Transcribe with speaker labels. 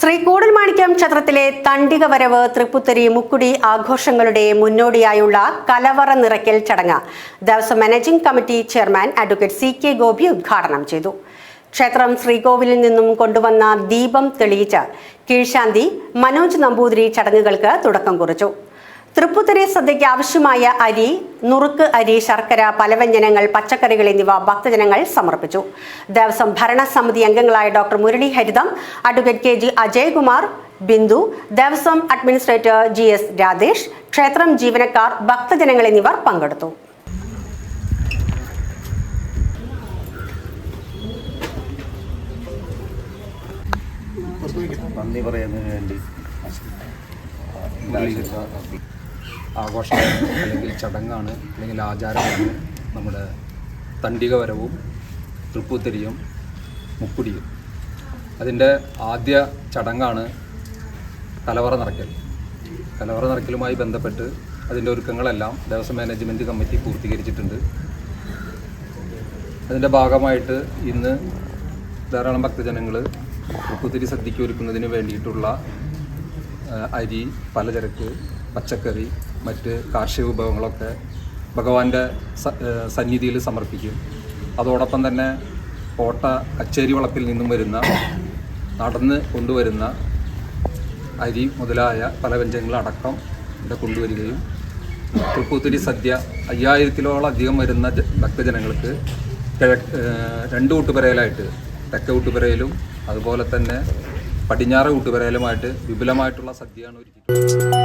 Speaker 1: ശ്രീ കൂടൽമാണിക്യം ക്ഷേത്രത്തിലെ തണ്ടിക വരവ് തൃപ്പുത്തരി മുക്കുടി ആഘോഷങ്ങളുടെ മുന്നോടിയായുള്ള കലവറ നിറയ്ക്കൽ ചടങ്ങ് Devaswom managing committee chairman advocate C K Gopi ഉദ്ഘാടനം ചെയ്തു. ക്ഷേത്രം ശ്രീകോവിലിൽ നിന്നും കൊണ്ടുവന്ന ദീപം തെളിയിച്ച് കീഴ്ശാന്തി മനോജ് നമ്പൂതിരി ചടങ്ങുകൾക്ക് തുടക്കം കുറിച്ചു. തൃപ്പുത്തരി സദ്യയ്ക്ക് ആവശ്യമായ അരി നുറുക്ക് അരി ശർക്കര പലവ്യഞ്ജനങ്ങൾ പച്ചക്കറികൾ എന്നിവ ഭക്തജനങ്ങൾ സമർപ്പിച്ചു. ദേവസ്വം ഭരണസമിതി അംഗങ്ങളായ doctor Murali Haritham advocate K G Ajaykumar Bindu Devaswom administrator G S Radhesh ക്ഷേത്രം ജീവനക്കാർ ഭക്തജനങ്ങൾ എന്നിവർ പങ്കെടുത്തു.
Speaker 2: നന്ദി പറയുന്നതിന് വേണ്ടി
Speaker 3: ആഘോഷം അല്ലെങ്കിൽ ചടങ്ങാണ് അല്ലെങ്കിൽ ആചാരമാണ് നമ്മുടെ തണ്ടിക വരവും തൃപ്പൂത്തിരിയും മുക്കുടിയും. അതിന്റെ ആദ്യ ചടങ്ങാണ് കലവറ നിറയ്ക്കൽ. കലവറ നിറയ്ക്കലുമായി ബന്ധപ്പെട്ട് അതിന്റെ ഒരുക്കങ്ങളെല്ലാം ദേവസ്വം മാനേജ്മെന്റ് കമ്മിറ്റി പൂർത്തീകരിച്ചിട്ടുണ്ട്. അതിന്റെ ഭാഗമായിട്ട് ഇന്ന് ധാരാളം ഭക്തജനങ്ങൾ തൃപ്പൂത്തിരി സദ്യയ്ക്ക് ഒരുക്കുന്നതിന് വേണ്ടിയിട്ടുള്ള അരി പലചരക്ക് പച്ചക്കറി മറ്റ് കാർഷിക വിഭവങ്ങളൊക്കെ ഭഗവാന്റെ സന്നിധിയിൽ സമർപ്പിക്കും. അതോടൊപ്പം തന്നെ കോട്ട കച്ചേരി വളപ്പിൽ നിന്നും വരുന്ന നടന്ന് കൊണ്ടുവരുന്ന അരി മുതലായ പല വ്യഞ്ജനങ്ങളടക്കം ഇവിടെ കൊണ്ടുവരികയും തൃപ്പൂത്തിരി സദ്യ അയ്യായിരത്തിലോളം അധികം വരുന്ന ഭക്തജനങ്ങൾക്ക് കിഴക്ക് രണ്ട് കൂട്ടുപെരയിലായിട്ട് തെക്കേ കൂട്ടുപെരയിലും അതുപോലെ തന്നെ പടിഞ്ഞാറ് കൂട്ടുപെരയിലുമായിട്ട് വിപുലമായിട്ടുള്ള സദ്യയാണ് ഒരുക്കിയിട്ടുള്ളത്.